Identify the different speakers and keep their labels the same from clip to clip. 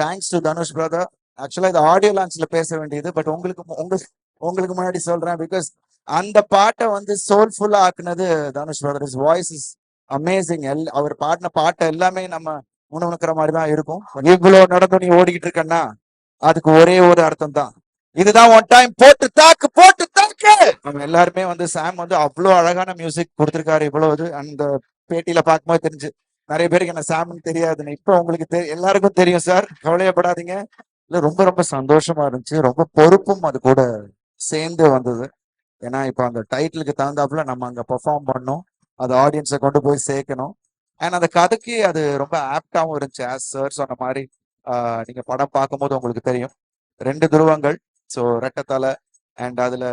Speaker 1: Thanks to Dhanush brother ஆக்சுவலா இது audio லான்ச்ல பேச வேண்டியது பட் உங்களுக்கு உங்களுக்கு உங்களுக்கு முன்னாடி சொல்றேன் பிகாஸ் அந்த பாட்டை வந்து சோல்ஃபுல்லா ஆக்குனது Dhanush brother is voice is amazing L அவர் பாடின பாட்டை எல்லாமே நம்ம உணவுக்கிற மாதிரி தான் இருக்கும். இவ்வளவு நடந்து நீ ஓடிக்கிட்டு இருக்கன்னா அதுக்கு ஒரே ஒரு அர்த்தம் தான். இதுதான் ஒன் டைம் போட்டு தாக்கு போட்டு தாக்கு! நம்ம எல்லாருமே வந்து சாம் வந்து அவ்வளவு அழகான மியூசிக் கொடுத்துருக்காரு இவ்வளவு அந்த uh, பேட்டியில பார்க்கும்போது தெரிஞ்சு நிறைய பேருக்கு என்ன சாமின்னு தெரியாதுன்னு இப்போ உங்களுக்கு தெரி- எல்லாருக்கும் தெரியும் சார். கவலையப்படாதீங்க. இல்லை ரொம்ப ரொம்ப சந்தோஷமா இருந்துச்சு. ரொம்ப பொறுப்பும் அது கூட சேர்ந்து வந்தது. ஏன்னா இப்போ அந்த டைட்டிலுக்கு தகுந்தாப்புல நம்ம அங்கே பெர்ஃபார்ம் பண்ணோம். அது ஆடியன்ஸை கொண்டு போய் சேர்க்கணும். அண்ட் அந்த கதைக்கு அது ரொம்ப ஆப்டாகவும் இருந்துச்சு. ஆஸ் சார் சொன்ன மாதிரி நீங்கள் படம் பார்க்கும்போது உங்களுக்கு தெரியும். ரெண்டு துருவங்கள். ஸோ ரெட்டத்தலை அண்ட் அதில்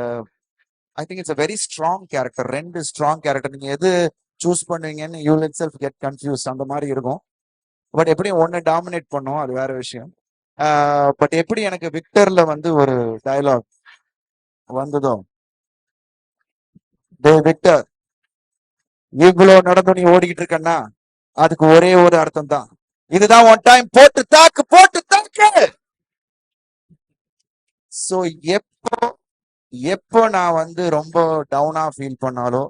Speaker 1: I think it's a very strong character ரெண்டு ஸ்ட்ராங் கேரக்டர் நீங்கள் எது சூஸ் பண்ணுவீங்கன்னு you it self get confuse அந்த மாதிரி இருக்கும். பட் எப்படியும் ஒன்னு டாமினேட் பண்ணும்? அது வேற விஷயம். பட் எப்படி எனக்கு விக்டர்ல வந்து ஒரு டயலாக் வந்ததோ? டே விக்டர் இவ்வளவு நடந்து நீ ஓடிக்கிட்டு இருக்கன்னா அதுக்கு ஒரே ஒரு அர்த்தம் தான். இதுதான் ஒன் டைம் போட்டு தாக்கு போட்டு தாக்கு! சோ எப்போ எப்போ நான் வந்து ரொம்ப டவுனா ஃபீல் பண்ணாலோ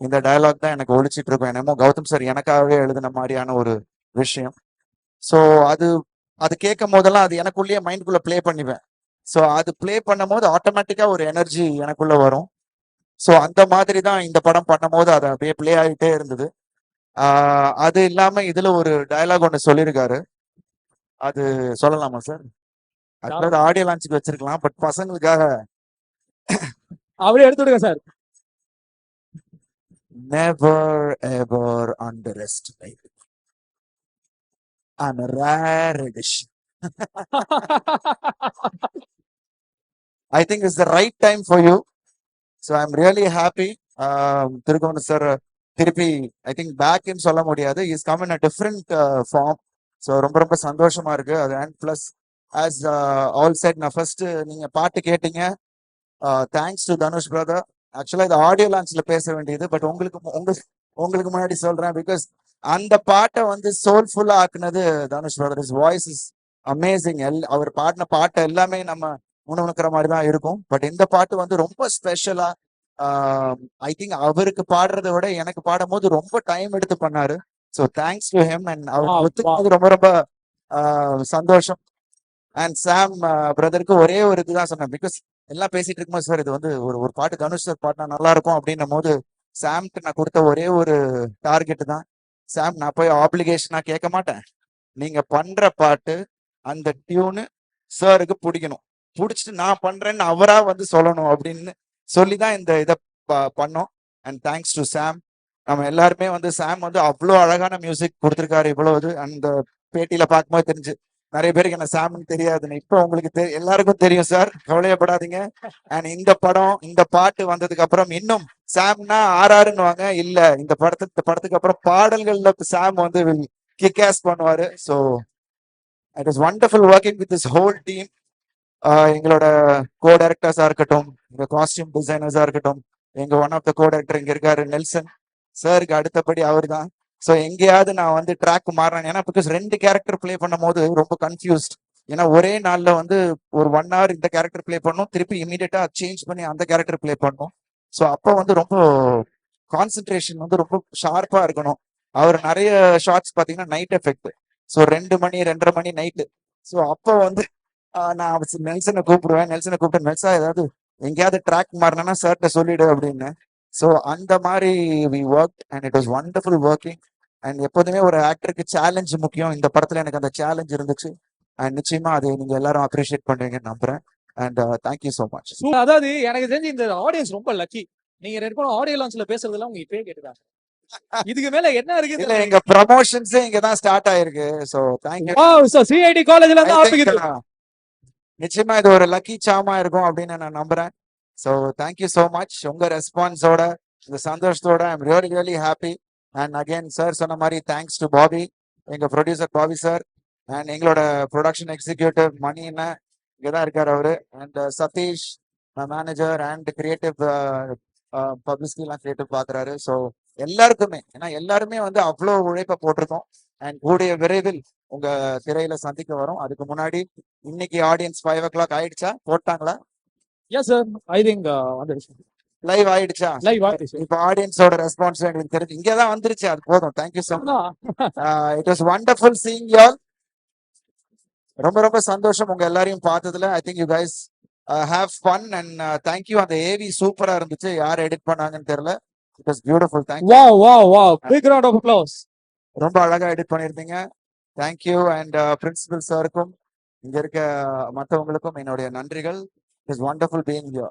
Speaker 1: இந்த டயலாக் தான் எனக்கு ஒழிச்சிட்டு இருக்கும். என்னமோ கௌதம் சார் எனக்காகவே எழுதின மாதிரியான ஒரு விஷயம். சோ அது அது கேட்கும் போதெல்லாம் அது எனக்குள்ளேயே மைண்ட்குள்ள ப்ளே பண்ணிப்பேன். சோ அது ப்ளே பண்ணும் போது ஆட்டோமேட்டிக்கா ஒரு எனர்ஜி எனக்குள்ள வரும். சோ அந்த மாதிரி தான் இந்த படம் பண்ணும்போது அது அப்படியே ப்ளே ஆகிட்டே இருந்தது. அது இல்லாம இதுல ஒரு டயலாக் ஒன்று சொல்லியிருக்காரு. அது சொல்லலாமா சார் அதாவது ஆடியோ லான்ச்சுக்கு வச்சிருக்கலாம் பட் பசங்களுக்காக
Speaker 2: அவரே எடுத்து விடுங்க sir
Speaker 1: never ever underestimate I'm a rare edition. I think it's the right time for you. So I'm really happy. Um, திருகோண sir திருப்பி ஐ திங்க் பேக்னு சொல்ல முடியாது is come in a different form so ரொம்ப ரொம்ப சந்தோஷமா இருக்கு அது and plus as all set நான் first நீங்க பாட்டு கேட்டீங்க தேங்க்ஸ் டு தனுஷ் பிரதர் ஆக்சுவலா இது ஆடியோ லான்ச்ல பேச வேண்டியது பட் உங்களுக்கு மு- உங்க உங்களுக்கு முன்னாடி சொல்றேன் பிகாஸ் அந்த பாட்டை வந்து சோல்ஃபுல்லா ஆக்குனது Dhanush brother is voice is amazing L அவர் பாடின பாட்டை எல்லாமே நம்ம உணவுக்கிற மாதிரி தான் இருக்கும். பட் இந்த பாட்டு வந்து ரொம்ப ஸ்பெஷலா ஐ திங்க் அவருக்கு பாடுறதை விட எனக்கு பாடும்போது ரொம்ப டைம் எடுத்து பண்ணாரு. So thanks to him
Speaker 2: and
Speaker 1: அவர் ஒத்துக்கினது ரொம்ப ரொம்ப சந்தோஷம். அண்ட் சாம் பிரதருக்கு ஒரே ஒரு இதுதான் சொன்னேன் பிகாஸ் எல்லாம் பேசிட்டு இருக்கும்போது சார் இது வந்து ஒரு ஒரு பாட்டு தனுஷ் சார் பாட்டினா நல்லா இருக்கும் அப்படின்னும் போது சாம்கிட்ட நான் கொடுத்த ஒரே ஒரு டார்கெட் தான். சாம் நான் போய் ஆப்ளிகேஷனா கேட்க மாட்டேன். நீங்க பண்ற பாட்டு அந்த டியூனு சாருக்கு பிடிக்கணும். பிடிச்சிட்டு நான் பண்றேன்னு அவரா வந்து சொல்லணும் அப்படின்னு சொல்லி தான் இந்த இதை பண்ணோம். And thanks to Sam. நம்ம எல்லாருமே வந்து சாம் வந்து அவ்வளோ அழகான மியூசிக் கொடுத்துருக்காரு இவ்வளோ இது. அந்த பேட்டியில பார்க்கும்போது தெரிஞ்சு நிறைய பேருக்கு என்ன சாமின்னு தெரியாதுன்னு இப்போ உங்களுக்கு தெரி- எல்லாருக்கும் தெரியும் சார். கவலையப்படாதீங்க. அண்ட் இந்த படம் இந்த பாட்டு வந்ததுக்கு அப்புறம் இன்னும் சாம்னா ஆர்ஆர்னு வாங்க இல்ல இந்த படத்துக்கு இந்த படத்துக்கு அப்புறம் பாடல்கள்ல சாம் வந்து கிக்காஸ் பண்ணுவாரு. So it is wonderful working with this whole team எங்களோட கோ டைரக்டர்ஸா இருக்கட்டும் எங்க காஸ்டியூம் டிசைனர்ஸா இருக்கட்டும் எங்க one of the co director இங்க இருக்காரு நெல்சன். சாருக்கு அடுத்தபடி அவர் தான் ஸோ எங்கேயாவது நான் வந்து ட்ராக் மாறினேன் ஏன்னா பிகாஸ் ரெண்டு கேரக்டர் ப்ளே பண்ணும் போது ரொம்ப கன்ஃபியூஸ்ட் ஏன்னா ஒரே நாளில் வந்து ஒரு ஒன் ஹவர் இந்த கேரக்டர் ப்ளே பண்ணும். திருப்பி இமீடியட்டாக சேஞ்ச் பண்ணி அந்த கேரக்டர் ப்ளே பண்ணணும் ஸோ அப்போ வந்து ரொம்ப கான்சென்ட்ரேஷன் வந்து ரொம்ப ஷார்ப்பாக இருக்கணும். அவர் நிறைய ஷார்ட்ஸ் பார்த்தீங்கன்னா நைட் எஃபெக்ட் ஸோ ரெண்டு மணி ரெண்டரை மணி நைட்டு ஸோ அப்போ வந்து நான் நெல்சனை கூப்பிடுவேன். நெல்சனை கூப்பிட்டு நெல்சா ஏதாவது எங்கேயாவது ட்ராக் மாறினா சார்கிட்ட சொல்லிடு அப்படின்னு. ஸோ அந்த மாதிரி we work and it was wonderful working and எப்போதுமே ஒரு ஆக்டருக்கு சேலஞ்ச் முக்கியம். இந்த படத்துல எனக்கு அந்த சேலஞ்ச் இருந்துச்சு. அண்ட் நிச்சயமா அதை நீங்க எல்லாரும் அப்ரிஷியேட் பண்ணுவீங்கன்னு நம்புறேன். அண்ட் தேங்க்யூ ஸோ மச்
Speaker 2: சூ- அதாவது எனக்கு தெரிஞ்சு இந்த ஆடியன்ஸ் ரொம்ப லக்கி நீங்க ரெண்டு பேரும் ஆடியோ லான்ச்ல பேசுறதெல்லாம் உங்க இப்பயே கேட்டுட்டாங்க. இதுக்கு மேல என்ன இருக்கு
Speaker 1: இல்ல எங்க ப்ரமோஷன்ஸே இங்க தான் ஸ்டார்ட் ஆயிருக்கு. So
Speaker 2: thank you wow so CID காலேஜ்ல இருந்து ஆரம்பிக்குது.
Speaker 1: நிச்சயமா இது ஒரு லக்கி சாமா இருக்கும் அப்படின்னு நான் நம்புறேன். ஸோ தேங்க்யூ ஸோ மச் உங்க ரெஸ்பான்ஸோட இந்த சந்தோஷத்தோட I'm really really happy and again sir சொன்ன மாதிரி தேங்க்ஸ் டு பாபி எங்க ப்ரொடியூசர் பாபி சார் அண்ட் எங்களோட ப்ரொடக்ஷன் எக்ஸிக்யூட்டிவ் மணி என்ன இங்கே தான் இருக்கார் அவரு and Sathish manager and creative பப்ளிசிட்டிலாம் creative பாக்குறாரு. ஸோ எல்லாருக்குமே ஏன்னா எல்லாருமே வந்து அவ்வளோ உழைப்பை போட்டிருக்கோம். அண்ட் கூடிய விரைவில் உங்க திரையில சந்திக்க வரும். அதுக்கு முன்னாடி இன்னைக்கு ஆடியன்ஸ் ஃபைவ் ஓ கிளாக் ஆயிடுச்சா? போட்டாங்களா?
Speaker 2: எஸ் சார் ஐ திங்க் வந்துடுச்சு.
Speaker 1: லைவ் ஆயிடுச்சா?
Speaker 2: லைவ் ஆயிடுச்சு.
Speaker 1: இப்ப ஆடியன்ஸோட ரெஸ்பான்ஸ் எங்களுக்கு தெரிஞ்சு இங்கதான் வந்துருச்சு அது போதும். Thank you so much. It was wonderful seeing y'all ரொம்ப ரொம்ப சந்தோஷம் உங்க எல்லாரையும் பார்த்ததுல. I think you guys have fun and thank you அந்த ஏவி சூப்பரா இருந்துச்சு. யார் எடிட் பண்ணாங்கன்னு தெரியல. இட் வாஸ் பியூட்டிஃபுல் தேங்க்யூ
Speaker 2: வா வா வா பிக் ரவுண்ட் ஆஃப் அப்ளவுஸ்
Speaker 1: ரொம்ப அழகா எடிட் பண்ணியிருந்தீங்க. தேங்க்யூ அண்ட் பிரின்சிபல் சாருக்கும் இங்க இருக்க மற்றவங்களுக்கும் என்னுடைய நன்றிகள். It's wonderful being you